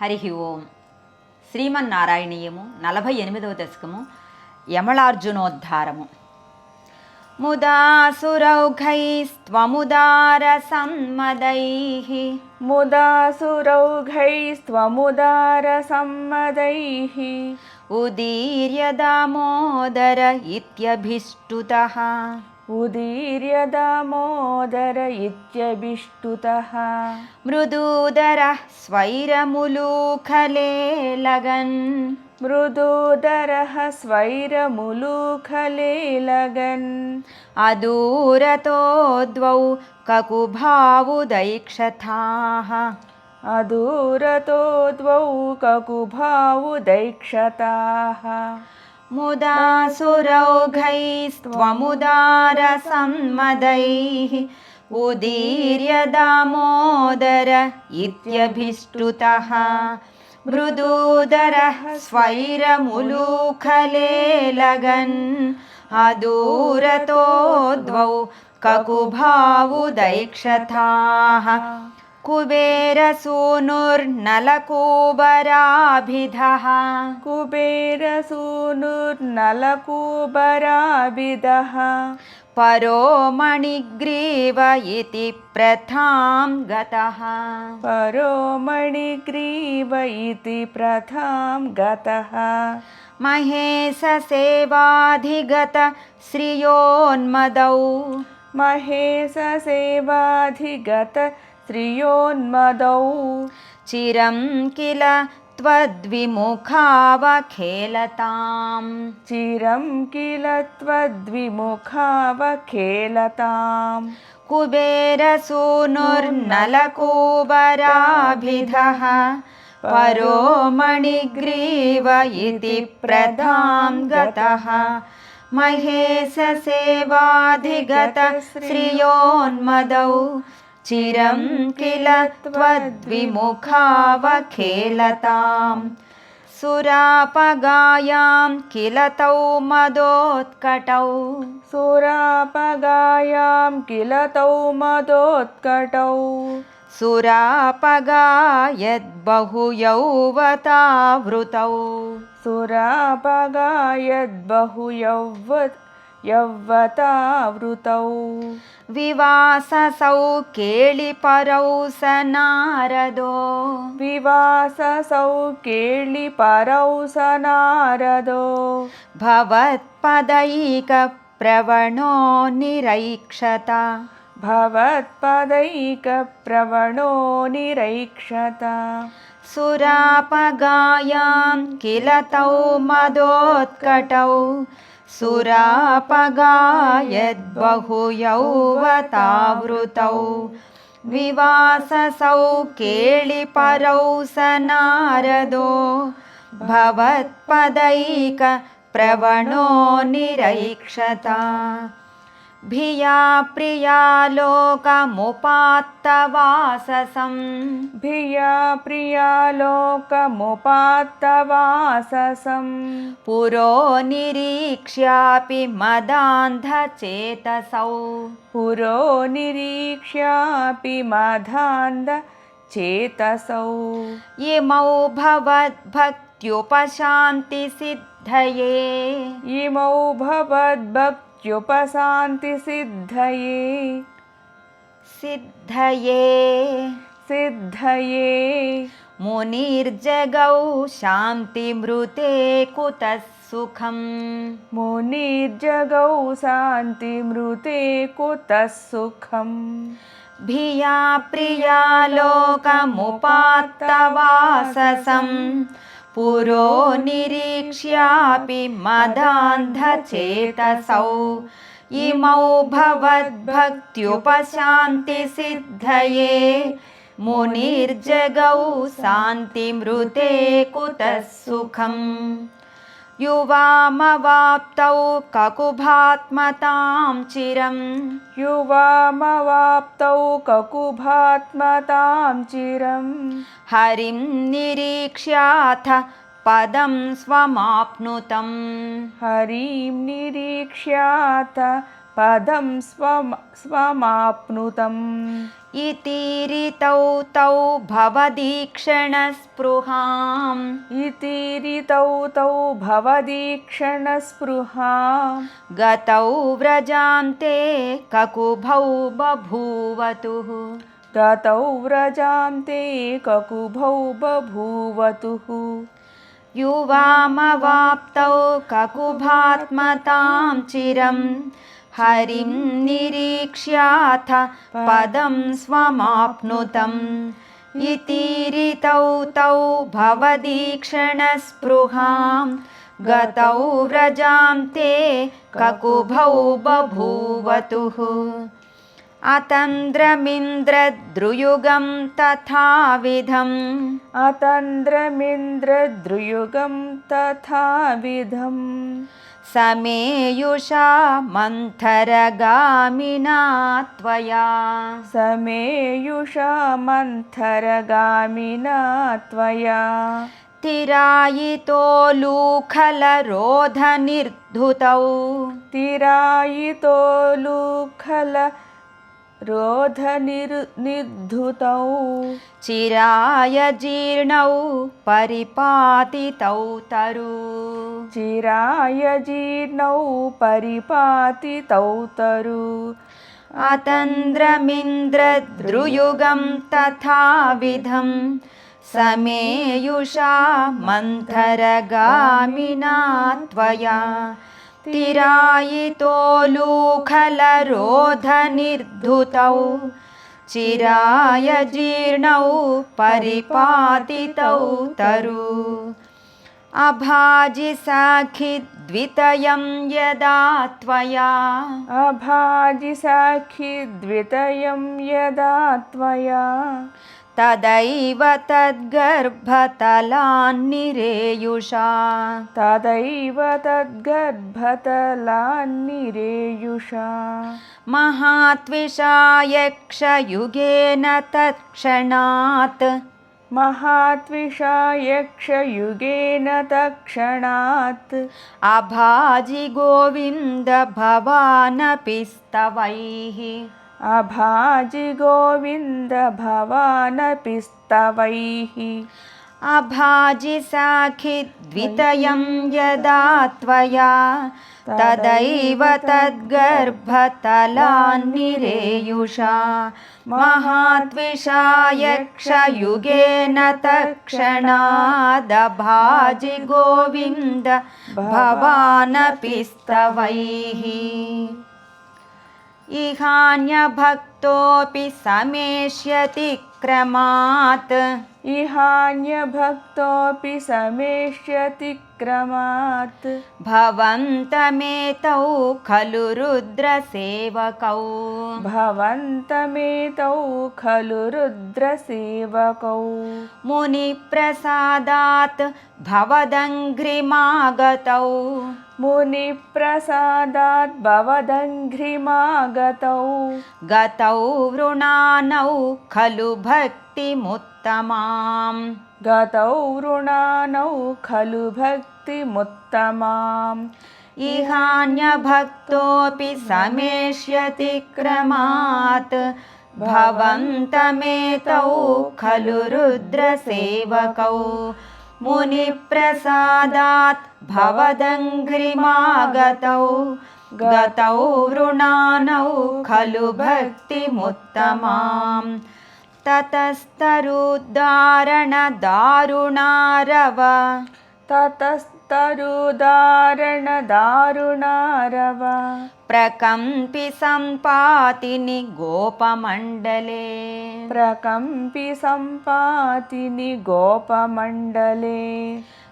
హరి ఓం. శ్రీమన్నారాయణీయము నలభై ఎనిమిదవ దశకము యమళార్జునోద్ధారము ముదాసురౌఘైస్త్వముదార సమ్మదై. ముదాసురౌఘైస్త్వముదార సమ్మదై. ఉదీర్య దామోదర ఇత్యభిష్టుత. उदीर्य दमोदर इत्यभिष्टुतः। मृदूदरः स्वैरमुलूखले लगन्। मृदूदरः स्वैरमुलूखले लगन्। अदूरतो द्वौ ककुभावुदैक्षथाः। अदूरतो द्वौ ककुभावुदैक्षताः। मुदासुरौघैस्त्वमुदारसन्मदैः उदीर्य दामोदर इत्यभिष्टुतः। मृदूदरः स्वैरमुलूखले लगन् अदूरतो द्वौ ककुभावुदैक्षथाः कुबेरसूनुर्नलकूबराभिधः कुबेरसूनुर्नलकूबराभिदः परो मणिग्रीव इति प्रथां गतः। परो मणिग्रीव इति प्रथां गतः। महेशसेवाधिगत श्रियोन्मदौ। महेशसेवाधिगत श्रियोन्मदौ चिरं किल त्वद्विमुखावखेलताम्। चिरं किल त्वद्विमुखावखेलताम्। कुबेरसूनुर्नलकूबराभिधः। परो मणिग्रीव इति प्रधां गतः। महेशसेवाधिगत श्रियोन्मदौ चिरं किल त्वद्विमुखावखेलताम् सुरापगायां किल तौ मदोत्कटौ। सुरापगायां किल तौ मदोत्कटौ। सुरापगायद्बहुयौवतावृतौ। सुरापगायद्बहुयौव यौवतावृतौ। विवाससौ केळिपरौ स नारदो। विवाससौ केळिपरौ स नारदो। भवत्पदैकप्रवणो निरैक्षता। भवत्पदैकप्रवणो निरैक्षत। सुरापगायां किल तौ मदोत्कटौ सुरापगायद्बहुयौवतावृतौ। विवाससौ केळिपरौ स नारदो। भवत्पदैकप्रवणो निरैक्षता भिया प्रियालोकमुपात्तवाससम् भिया प्रियालोकमुपात्तवाससम् पुरो निरीक्ष्यापि मदान्धचेतसौ। पुरो निरीक्ष्यापि मधान्ध चेतसौ इमौ भवद्भक्त्युपशान्तिसिद्धये। इमौ भवद्भक्त्युपशान्तिसिद्धये सिद्धये। सिद्धये। मुनिर्जगौ शान्तिमृते कुतः सुखम्? मुनिर्जगौ शान्तिमृते कुतः सुखम्? भिया प्रियालोकमुपात्तवाससम् पुरो निरीक्ष्यापि मदान्धचेतसौ। इमौ भवद्भक्त्युपशान्तिसिद्धये। मुनिर्जगौ शान्तिमृते कुतः सुखम् युवामवाप्तौ ककुभात्मतां चिरम् युवामवाप्तौ ककुभात्मतां चिरम् हरिं निरीक्ष्याथ पदं स्वमाप्नुतम्। हरिं निरीक्ष्यात पदं स्वम स्वमाप्नुतम्। इति तौ भवदीक्षणस्पृहाम्। इति ऋतौ तौ भवदीक्षणस्पृहां गतौ व्रजान्ते ककुभौ बभूवतुः। गतौ व्रजां ते ककुभौ बभूवतुः। युवामवाप्तौ ककुभात्मतां चिरं हरिं निरीक्ष्याथ पदं स्वमाप्नुतम्। इति ऋतौ तौ भवदीक्षणस्पृहां गतौ व्रजां ते ककुभौ बभूवतुः। अतन्द्रमिन्द्रद्रुयुगं तथाविधम्। अतन्द्रमिन्द्रद्रुयुगं तथाविधम् समेयुषा मन्थरगामिना त्वया। समेयुषा मन्थरगामिना त्वया। तिरायितोलूखलरोधनिर्धुतौ तिरायितो निर्धुतौ। चिराय जीर्णौ परिपातितौ तरु। चिराय जीर्णौ परिपातितौ तरु। अतन्द्रमिन्द्रद्रुयुगं तथाविधं समेयुषा मन्थरगामिना त्वया तिरायितोलूखलरोधनिर्धुतौ चिराय जीर्णौ परिपातितौ तरु। अभाजिसाखिद्वितयं यदा त्वया। अभाजिसाखि द्वितयं यदा त्वया तदैव तद्गर्भतलान्निरेयुषा। तदैव तद्गर्भतलान्निरेयुषा। महात्विषा यक्षयुगेन तत्क्षणात्। महात्विषा यक्षयुगेन तत्क्षणात्। अभाजि गोविन्द भवानपि स्तवैः अभाजि गोविन्द भवानपि स्तवैः। अभाजि साखिद्वितयं यदा त्वया तदैव तद्गर्भतलान्निरेयुषा। महात्विषा यक्षयुगेन तत्क्षणादभाजि गोविन्द भवानपि स्तवैः इहान्यभक्तोऽपि समेष्यति क्रमात्। इहान्यभक्तोऽपि समेष्यति क्रमात्। भवन्तमेतौ खलु रुद्रसेवकौ। भवन्तमेतौ खलु रुद्रसेवकौ। मुनिप्रसादात् भवदङ्घ्रिमागतौ मुनिप्रसादात् भवदङ्घ्रिमागतौ। गतौ वृणानौ खलु भक्तिमुत्तमाम्। गतौ ऋणानौ खलु भक्तिमुत्तमाम्। इहान्यभक्तोऽपि समेष्यति क्रमात्। भवन्तमेतौ खलु रुद्रसेवकौ मुनिप्रसादात् भवदङ्घ्रिमागतौ गतौ वृणानौ खलु भक्तिमुत्तमाम् ತರುದಾರಣ ದಾರುಣಾರವ ಪ್ರಕಂಪಿ ಸಂಪಾತಿನಿ ಗೋಪಮಂಡಲೆ ಪ್ರಕಂಪಿ ಸಂಪಾತಿನಿ ಗೋಪಮಂಡಲೆ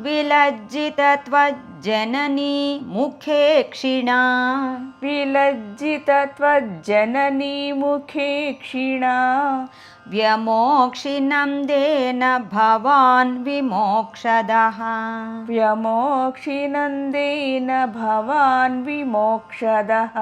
विलज्जितत्वज्जननी मुखे क्षिणा। विलज्जितत्वज्जननी मुखे क्षीणा। व्यमोक्षिनन्देन भवान् विमोक्षदः। व्यमोक्षिनन्देन भवान् विमोक्षदः।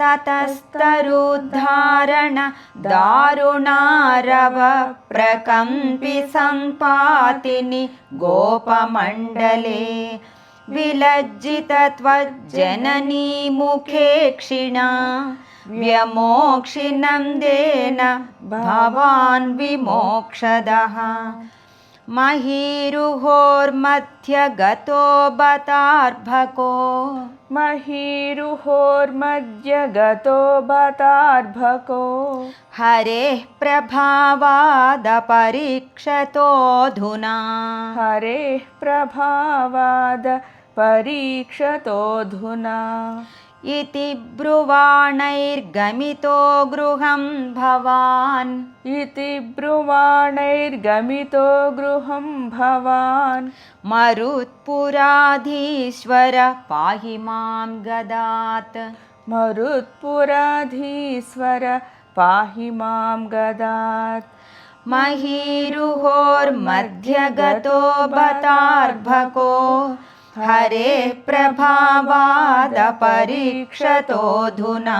ततस्तरुद्धारण दारुणारव प्रकम्पि सम्पातिनि गोपमण्डले विलज्जितत्वज्जननी मुखे क्षिणा व्यमोक्षिणं देन भवान् विमोक्षदः महीरुहोर्मध्यगतो बतार्भको महीरुहोर्मध्यगतो बतार्भको हरेः प्रभावादपरीक्षतोऽधुना। हरेः प्रभावाद परीक्षतोऽधुना इति ब्रुवाणैर्गमितो गृहं भवान्। इति ब्रुवाणैर्गमितो गृहं भवान्। मरुत्पुराधीश्वर पाहि मां गदात्। मरुत्पुराधीश्वर पाहि मां गदात्। महीरुहोर्मध्यगतो बतार्भको हरेः प्रभावादपरीक्षतोऽधुना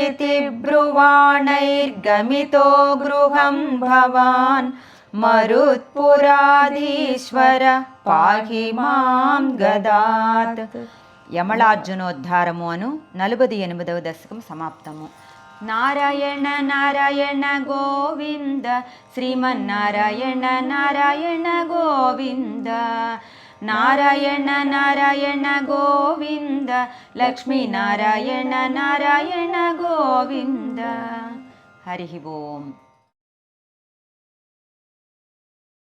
इति ब्रुवाणैर्गमितो गृहं भवान् మరుత్పురాధీశ్వర పాహి మాం గదాత్ యమళార్జునోద్ధారము అను నలుబది ఎనిమిదవ దశకం సమాప్తము నారాయణ నారాయణ గోవింద శ్రీమన్నారాయణ నారాయణ గోవింద ನಾರಾಯಣ ನಾರಾಯಣ ಗೋವಿಂದ ಲಕ್ಷ್ಮೀ ನಾರಾಯಣ ನಾರಾಯಣ ಗೋವಿಂದ ಹರಿ ಓಂ